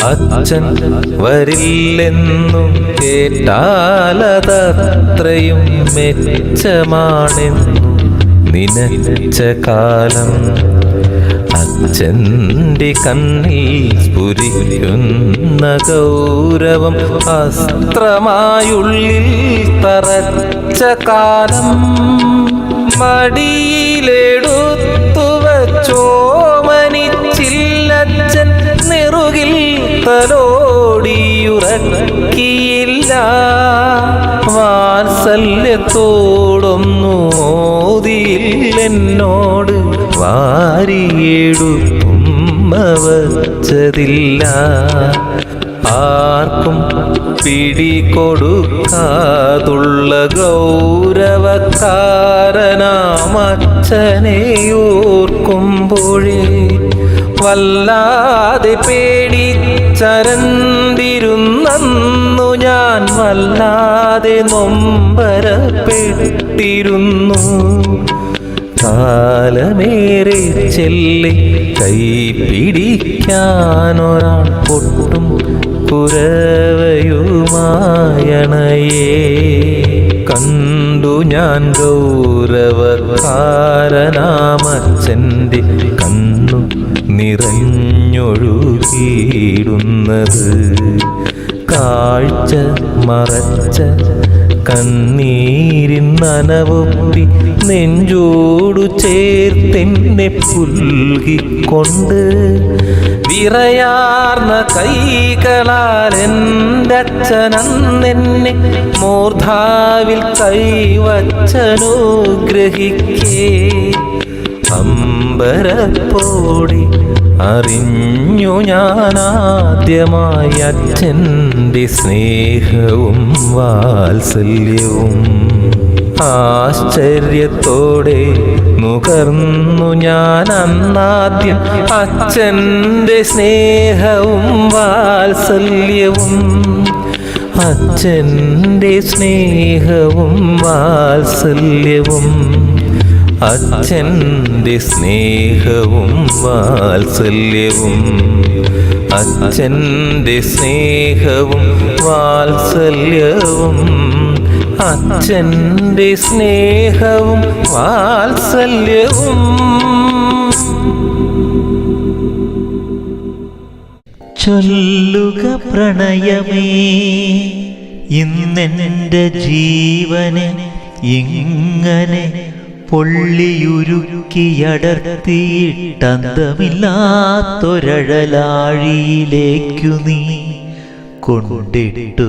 അച്ഛൻ വരില്ലെന്നു കേട്ടാലതത്രയും മെച്ചമാണെന്നു നിനച്ച കാലം അച്ഛന്റെ കണ്ണിൽ സ്ഫുരിക്കുന്ന ഗൗരവം അസ്ത്രമായുള്ളിൽ തറച്ച കാലം മടിയിലെടുത്തു വച്ചോമനിച്ചില്ലച്ഛൻ നെറുകിൽ തലോടിയുറക്കിയില്ല. വാത്സല്യത്തോടൊന്നു മോദിയില്ലെന്നോട് വാരിയെടുത്തുമ്മ വച്ചതില്ല ആർക്കും പിടികൊടുക്കാതുള്ള ഗൗരവക്കാരനാമച്ഛനെ ഓർക്കുമ്പോഴേ വല്ലാതെ പേടിച്ചരണ്ടിരുന്നു ഞാൻ വല്ലാതെ നൊമ്പരപ്പെട്ടിരുന്നു. കാലമേറെ ചെല്ലി കൈ പിടിക്കാനൊരാൾ പൊട്ടും കുരവയുമായണയേ കണ്ടു ഞാൻ ഗൗരവക്കാരനാമച്ഛന്റെ കണ്ണു നിറഞ്ഞൊഴുകിയിടുന്നത്. കാഴ്ച മറച്ച കണ്ണീരിൻ നനവൊപ്പി നെഞ്ചോടു ചേർത്തെന്നെ പുൽകിക്കൊണ്ട് വിറയാർന്ന കൈകളാൽ എന്റെ മൂർധാവിൽ കൈവച്ചനുഗ്രഹിക്കേ. അമ്പരപ്പോടി അറിഞ്ഞു ഞാനാദ്യമായ അച്ഛന്റെ സ്നേഹവും വാത്സല്യവും. ആശ്ചര്യത്തോടെ നുകർന്നു ഞാൻ അന്നാദ്യം അച്ഛന്റെ സ്നേഹവും വാത്സല്യവും. അച്ഛന്റെ സ്നേഹവും വാത്സല്യവും. അച്ഛന്റെ സ്നേഹവും വാത്സല്യവും അച്ഛന്റെ സ്നേഹവും വാത്സല്യവും അച്ഛന്റെ സ്നേഹവും വാത്സല്യവും. ചൊല്ലുക പ്രണയമേ ഇന്നെന്റെ ജീവനെ ഇങ്ങനെ പൊള്ളിയുരുക്കിയടർത്തിയിട്ടന്തമില്ലാത്തൊരഴലാഴിയിലേക്കു നീ കൊണ്ടിട്ടു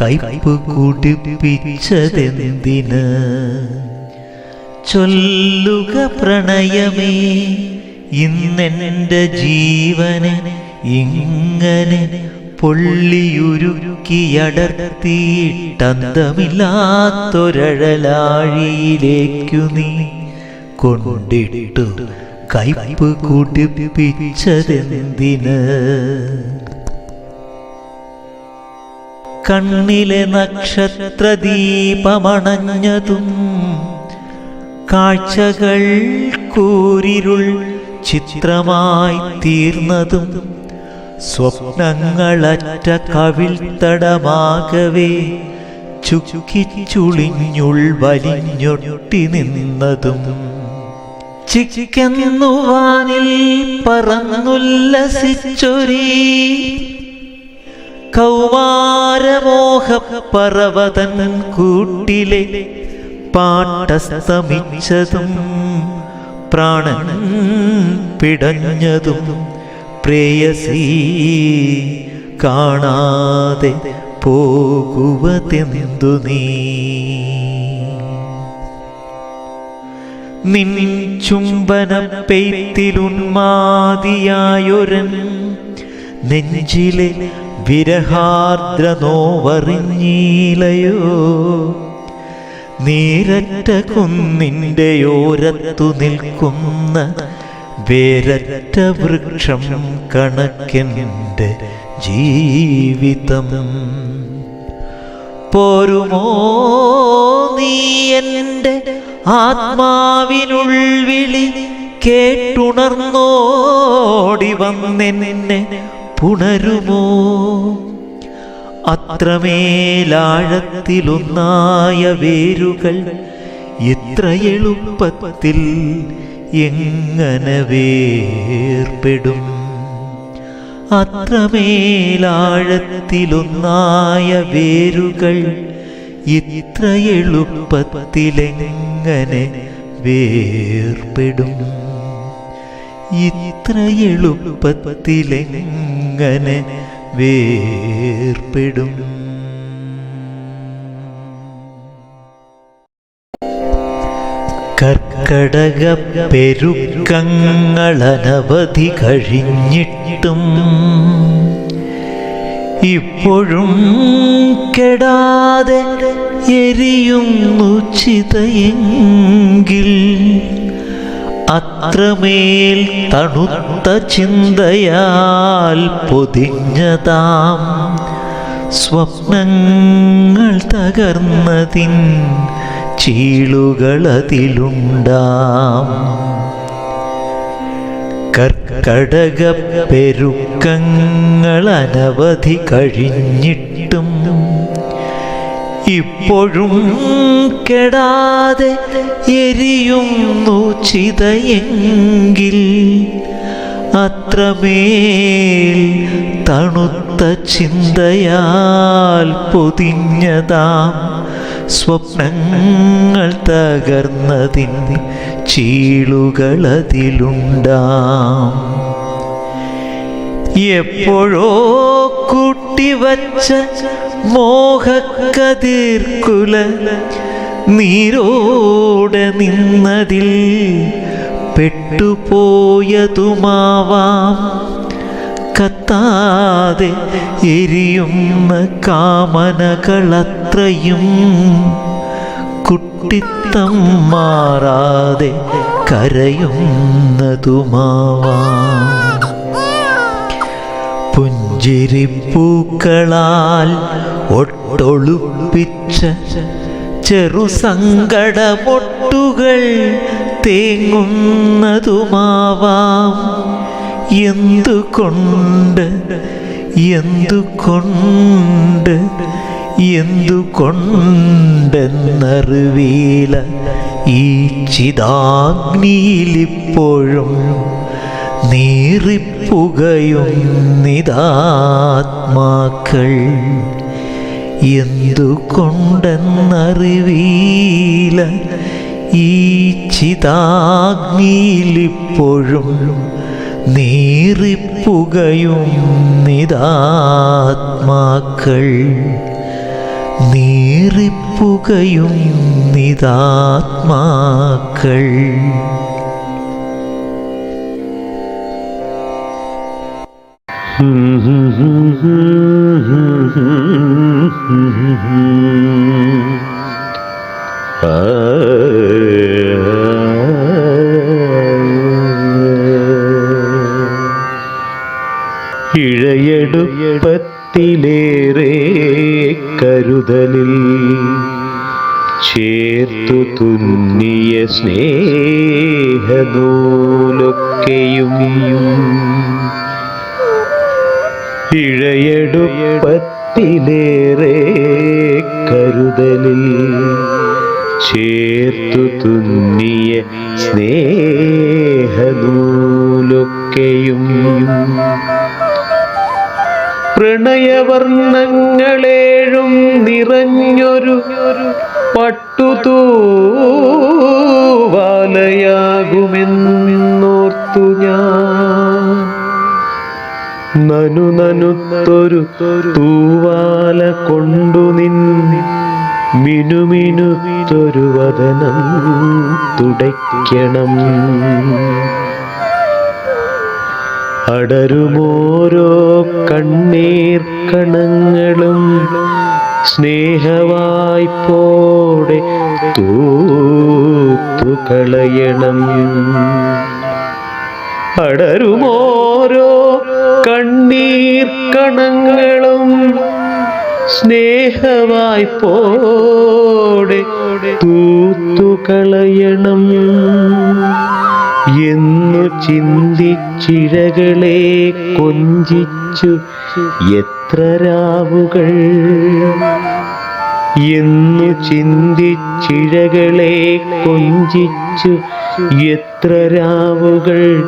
കൈപ്പ് കുടിപ്പിച്ചതെന്തിന്? ചൊല്ലുക പ്രണയമേ ഇന്നെന്റെ ജീവനെ ഇങ്ങനെ പൊള്ളിയുരുക്കിയടർത്തിയിട്ടന്തമില്ലാത്തൊരഴലാഴിയിലേക്കു നീ കൊണ്ടിട്ടു കൈപ്പ് കുടിപ്പിച്ചതെന്തിന് കണ്ണിലെ നക്ഷത്ര ദീപമണഞ്ഞതും കാഴ്ചകൾ കൂരിരുൾ ചിത്രമായി തീർന്നതും സ്വപ്നങ്ങളറ്റ കവിൽ തടമാകവേ. ചുക്കിച്ചുളിഞ്ഞുൾ വലിഞ്ഞൊട്ടി നിന്നതും ചിക്കെന്നുവാനിൽ പറന്നുല്ലസിച്ചൊരീ. കൗമാരമോഹ പർവതൻ കൂട്ടിലെ പാട്ടസ്തമിച്ചതും പ്രാണൻ പിടഞ്ഞതും പ്രേയസീ കാണാതെ പോകുവതെന്തു നീ? നിൻ ചുംബന പെയ്ത്തിലുന്മാതിയായൊരൻ നെഞ്ചിലെ വിരഹാർദ്ര നോവറിഞ്ഞീലയോ? നീരറ്റ കുന്നിന്റെ ഓരത്തു നിൽക്കുന്ന വേരറ്റ വൃക്ഷം കണക്കെന്റെ ജീവിതം. പോരുമോ നീ എന്റെ ആത്മാവിനുൾവിളി കേട്ടുണർന്നോടി വന്നെന്നെ പുണരുമോ? അത്രമേലാഴത്തിലൊന്നായ വേരുകൾ ഇത്ര എളുപ്പത്തിൽ എങ്ങനെ വേർപ്പെടും അത്രമേലാഴത്തിലൊന്നായ വേരുകൾ ഇത്ര എളുപ്പത്തിലെങ്ങനെ വേർപ്പെടും ഇത്ര എളുപ്പത്തിലെങ്ങനെ വേർപ്പെടും കർക്കടക പെരുക്കങ്ങളനവധി കഴിഞ്ഞിട്ടും ഇപ്പോഴും കെടാതെ എരിയുന്നു ചിതയെങ്കിൽ അത്രമേൽ തണുത്ത ചിന്തയാൽ പൊതിഞ്ഞതാം സ്വപ്നങ്ങൾ തകർന്നതിൻ ചീളുകളതിലുണ്ടാം. കർക്കടക പെരുക്കങ്ങൾ അനവധി കഴിഞ്ഞിട്ടും ഇപ്പോഴും കെടാതെ എരിയുന്നു ചിതയെങ്കിൽ അത്രമേൽ തണുത്ത ചിന്തയാൽ പൊതിഞ്ഞതാം. സ്വപ്നങ്ങൾ തകർന്നതിൻ ചീളുകളതിലുണ്ടാം. എപ്പോഴോ കൂട്ടിവച്ച മോഹക്കതിർക്കുല നീരോടെ നിന്നതിൽ പെട്ടുപോയതുമാവാം. കത്താതെ എരിയുന്ന കാമനകളത്രയും കുട്ടിത്തം മാറാതെ കരയുന്നതുമാവാം. പുഞ്ചിരിപ്പൂക്കളാൽ ഒട്ടൊളുപ്പിച്ച ചെറുസങ്കടമൊട്ടുകൾ തേങ്ങുന്നതുമാവാം. എന്തുകൊണ്ട് എന്തുകൊണ്ട് എന്തുകൊണ്ടെന്നറിവീല ഈ ചിതാഗ്നിയിലിപ്പോഴും നീറിപ്പുകയും നിതാത്മാക്കൾ. എന്തുകൊണ്ടെന്നറിവീല ഈ ചിതാഗ്നിയിലിപ്പോഴും നീറിപ്പുകയും നിതാത്മാക്കൾ. നീറിപ്പുകയും നിതാത്മാക്കൾ. ഇഴയെടുപ്പത്തിലേറെ കരുതലിൽ ചേർത്തു തുന്നിയ സ്നേഹനൂലൊക്കെയും ഇഴയെടുപ്പത്തിലേറെ കരുതലിൽ ചേർത്തു തുന്നിയ സ്നേഹനൂലൊക്കെയും പ്രണയവർണങ്ങളേഴും നിറഞ്ഞൊരു പട്ടുതൂവാലയാകുമെന്നോർത്തു ഞാൻ. നനു നനുത്തൊരു തൂവാല കൊണ്ടു നിൻ മിനുമിനുത്തൊരു വദനം തുടയ്ക്കണം. അടരുമോരോ കണ്ണീർ കണങ്ങളും സ്നേഹവായ്പോടെ തൂത്തുകളയണം അടരുമോരോ കണ്ണീർ കണങ്ങളും സ്നേഹവായ്പോടെ തൂത്തു കളയണം. എന്നു ചിന്തിച്ചിഴകളെ കൊഞ്ചിച്ചു എത്ര രാവുകൾ. എന്നു ചിന്തിച്ചിഴകളെ കൊഞ്ചിച്ചു എത്ര രാവുകൾ.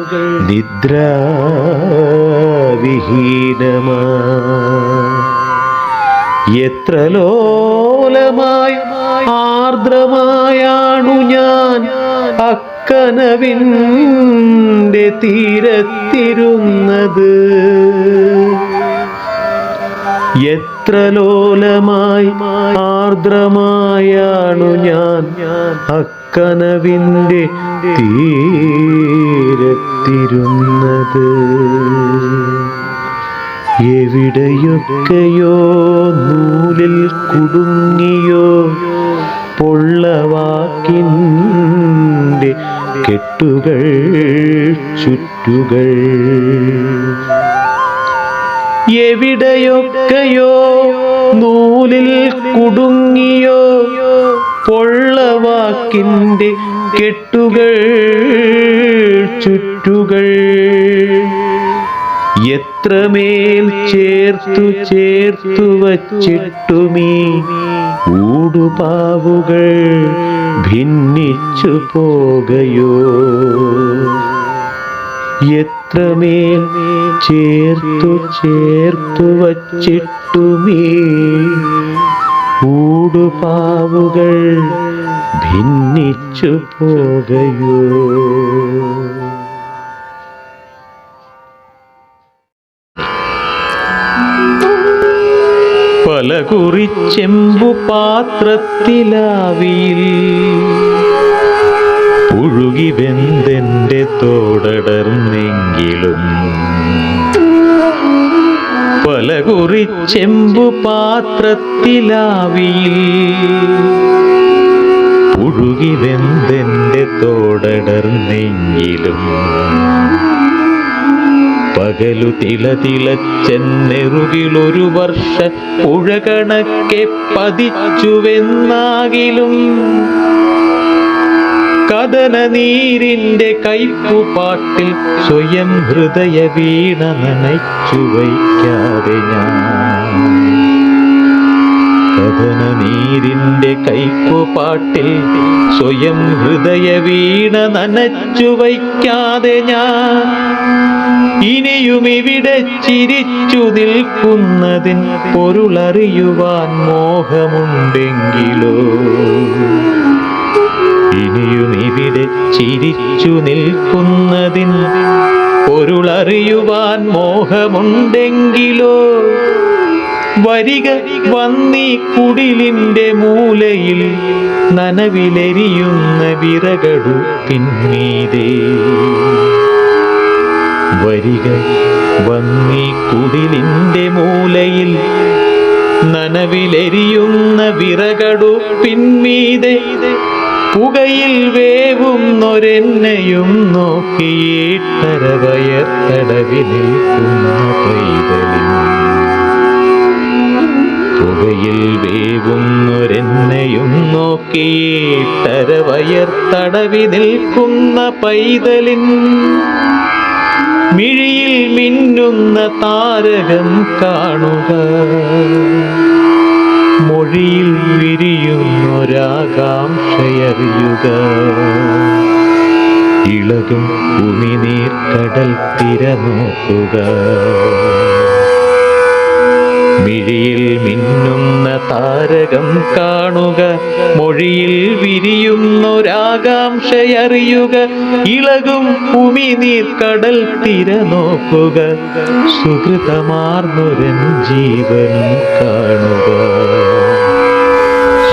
നിദ്രാവിഹീനമാ. എത്ര ലോലമായി ആർദ്രമായാണു ഞാൻ അക്കനവിന്റെ തീരത്തിരുന്നത്. എത്ര ലോലമായി ആർദ്രമായാണു ഞാൻ അക്കനവിന്റെ തീരത്തിരുന്നത്. എവിടെയൊക്കെയോ നൂലിൽ കുടുങ്ങിയോ പൊള്ളവാക്കിന്റെ കെട്ടുകൾ ചുറ്റുകൾ. എവിടെയൊക്കെയോ നൂലിൽ കുടുങ്ങിയോ പൊള്ളവാക്കിന്റെ കെട്ടുകൾ ചുറ്റുകൾ. എത്രമേൽ ചേർത്തു ചേർത്തു വച്ചിട്ടുമീ? ഊടുപാവുകൾ ഭിന്നിച്ചു പോകയോ? എത്രമേൽ ചേർത്തു ചേർത്തു വച്ചിട്ടുമീ? ഊടുപാവുകൾ ഭിന്നിച്ചു പോകയോ? പല കുറിച്ചെമ്പു പാത്രത്തിലാവിയിൽ. പുഴുകി വെന്തെന്റെ തോടടർന്നെങ്കിലും പല കുറിച്ചെമ്പു പാത്രത്തിലാവിയിൽ. പുഴുകി വെന്തെന്റെ തോടടർന്നെങ്കിലും പകലു തില തിളച്ചെന്നെറുകിലൊരു വർഷ പുഴകണക്കെ പതിച്ചുവെന്നാകിലും കഥന നീരിന്റെ കൈപ്പുപാട്ടിൽ സ്വയം ഹൃദയ വീണ നനച്ചു വയ്ക്കാതെ ഞാൻ കഥന നീരിന്റെ കൈപ്പുപാട്ടിൽ സ്വയം ഹൃദയ വീണ നനച്ചു വയ്ക്കാതെ ഞാൻ ഇനിയും ഇവിടെ ചിരിച്ചു നിൽക്കുന്നതിൻ പൊരുളറിയുവാൻ മോഹമുണ്ടെങ്കിലോ? ഇനിയും ഇവിടെ ചിരിച്ചു നിൽക്കുന്നതിൻ പൊരുളറിയുവാൻ മോഹമുണ്ടെങ്കിലോ? വരിക വന്നീ കുടിലിന്റെ മൂലയിൽ നനവിലെരിയുന്ന വിറകടു പിന്നീതേ വരിക വന്നീ കുടിലിന്റെ മൂലയിൽ നനവിലെരിയുന്ന വിറകടു പിന്മീതെ പുകയിൽ വേവുന്നൊരെന്നെയും നോക്കിയിട്ടര വയർത്തടവി നിൽക്കുന്ന പുകയിൽ വേവുന്നൊരെന്നെയും നോക്കിയിട്ടര തടവി നിൽക്കുന്ന പൈതലിൻ. മിഴിയിൽ മിന്നുന്ന താരകം കാണുക. മൊഴിയിൽ വിരിയുന്നൊരാകാംക്ഷയറിയുക. ഇളകും ഉമിനീർ കടൽ തിര നോക്കുക മിഴിയിൽ മിന്നുന്ന താരകം കാണുക മൊഴിയിൽ വിരിയുന്നൊരാകാംക്ഷയറിയുക ഇളകും ഉമിനീർ കടൽ തിര നോക്കുക സുഹൃതമാർന്നൊരൻ ജീവനും കാണുക.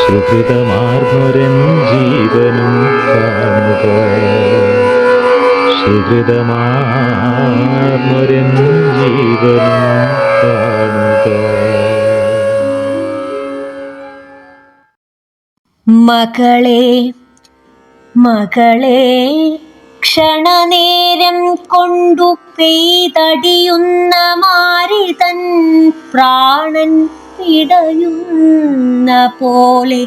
സുഹൃതമാർന്നൊരൻ ജീവനും കാണുക. സുഹൃതമാർന്നൊരൻ ജീവനും കാണുക. മകളെ മകളെ ക്ഷണനേരം കൊണ്ടു പെയ്തടിയുന്ന മാരിതൻ പ്രാണൻ ഇടയുന്ന പോലെ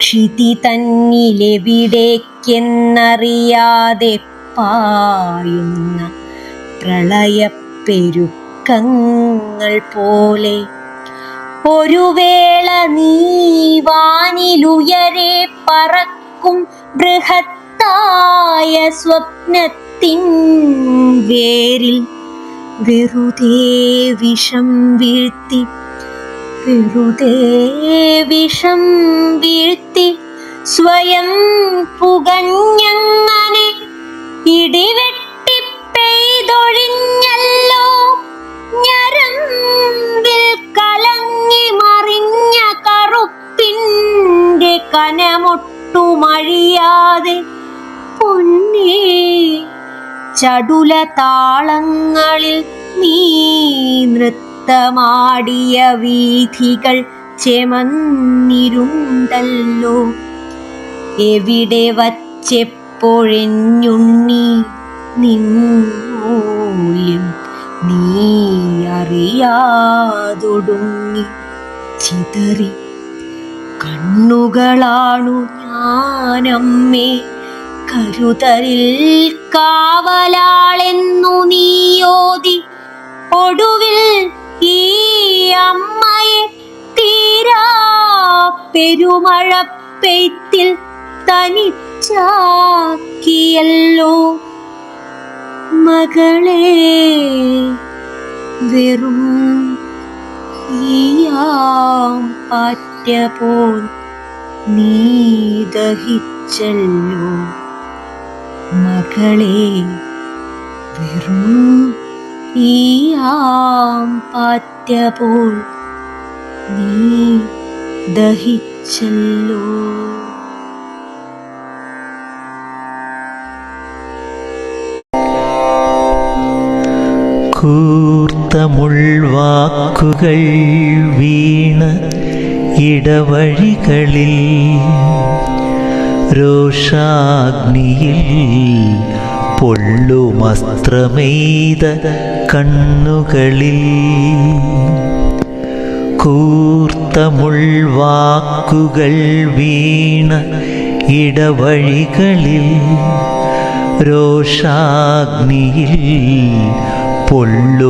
ക്ഷിതി തന്നിലെവിടേക്കെന്നറിയാതെ പായുന്ന പ്രളയപ്പെരുക്കങ്ങൾ പോലെ. ഒരു വേള നീ വാനിലുയരെ പറക്കും ബൃഹത്തായ സ്വപ്നത്തിൻ വേരിൽ. വെറുതെ വിഷം വീഴ്ത്തി വെറുതെ വിഷം വീഴ്ത്തി സ്വയം പുകഞ്ഞങ്ങനെ ഇടിവെട്ടി പെയ്തൊഴിഞ്ഞല്ലോ കനമൊട്ടുമഴിയാതെ പൊന്നേ ചടുല താളങ്ങളിൽ നീ നൃത്തമാടിയ വീഥികൾ ചെമന്നിരുണ്ടല്ലോ. എവിടെ വച്ചെപ്പോഴെഞ്ഞുണ്ണി നിന്നൂല്യം നീ അറിയാതൊടുങ്ങി ചിതറി കണ്ണുകളാണു ഞാനമ്മേ. കരുതലിൽ കാവലാളെന്നു നീയോതി. ഒടുവിൽ ഈ അമ്മയെ തീരാ പെരുമഴ പെയ്ത്തിൽ തനിച്ചാക്കിയല്ലോ. മകളെ വെറും ഈയാം പാറ്റ പോൽ നീ ദഹിച്ചല്ലോ. മകളെ വെറും ഈയാം പാറ്റ പോൽ നീ ദഹിച്ചല്ലോ. കൂർത്ത മുൾവാക്കുകൾ വീണ ഇടവഴികളിൽ രോഷാഗ്നിയിൽ പൊള്ളുമസ്ത്രമെയ്ത കണ്ണുകളിൽ കൂർത്ത മുൾവാക്കുകൾ വീണ ഇടവഴികളിൽ രോഷാഗ്നിയിൽ പൊള്ളുമസ്ത്രമെയ്ത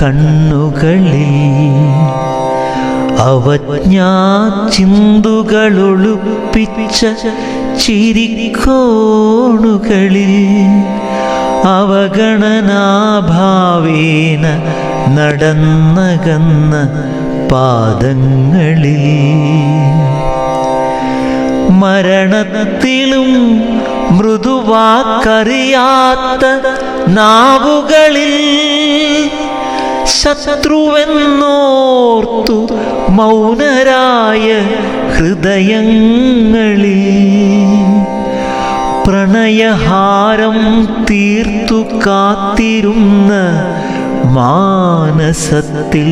കണ്ണുകളിൽ അവജ്ഞാചിന്തുകളൊളുപ്പിച്ച ചിരിക്കോണുകളിൽ അവഗണനാഭാവേന നടന്നകന്ന പാദങ്ങളിൽ മരണത്തിലും മൃദുവാക്കറിയാത്ത നാവുകളിൽ ശത്രുവെന്നോർത്തു മൗനരായ ഹൃദയങ്ങളിൽ. പ്രണയഹാരം തീർത്തു കാത്തിരുന്ന മാനസത്തിൽ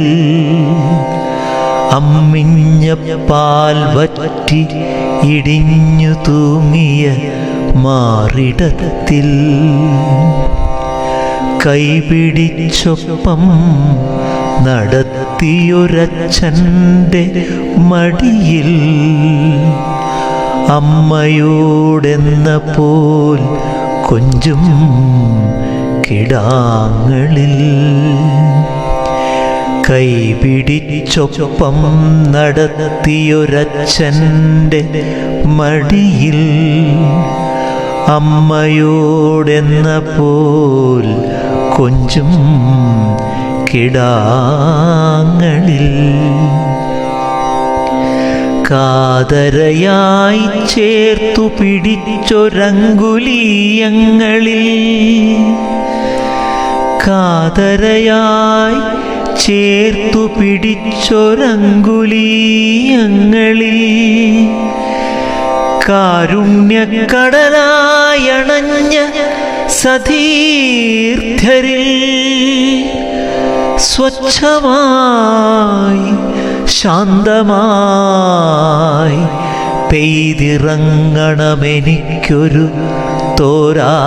അമ്മിഞ്ഞ പാൽ വറ്റി ഇടിഞ്ഞു തൂങ്ങിയ മാറിടത്തിൽ. കൈപിടിച്ചൊപ്പം നടത്തിയൊരച്ഛന്റെ മടിയിൽ അമ്മയോടെന്ന പോൽ കൊഞ്ചും കിടാങ്ങളിൽ കൈപിടിച്ചൊപ്പം നടത്തിയൊരച്ഛന്റെ മടിയിൽ അമ്മയോടെന്ന പോൽ കൊഞ്ചും കിടാങ്ങളിൽ കാതരയായി ചേർത്തു പിടിച്ചൊരങ്കുലീയങ്ങളിൽ കാതരയായി ചേർത്തു പിടിച്ചൊരങ്കുലീയങ്ങളിൽ കാരുണ്യക്കടലായണഞ്ഞ സതീർത്ഥരിൽ സ്വച്ഛമായി ശാന്തമായി പെയ്തിറങ്ങണമെനിക്കൊരു തോരാ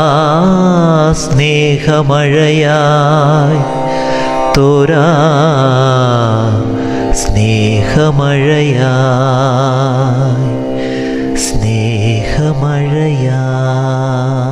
സ്നേഹമഴയായി. തോരാ സ്നേഹമഴയായി. സ്നേഹമഴയായി.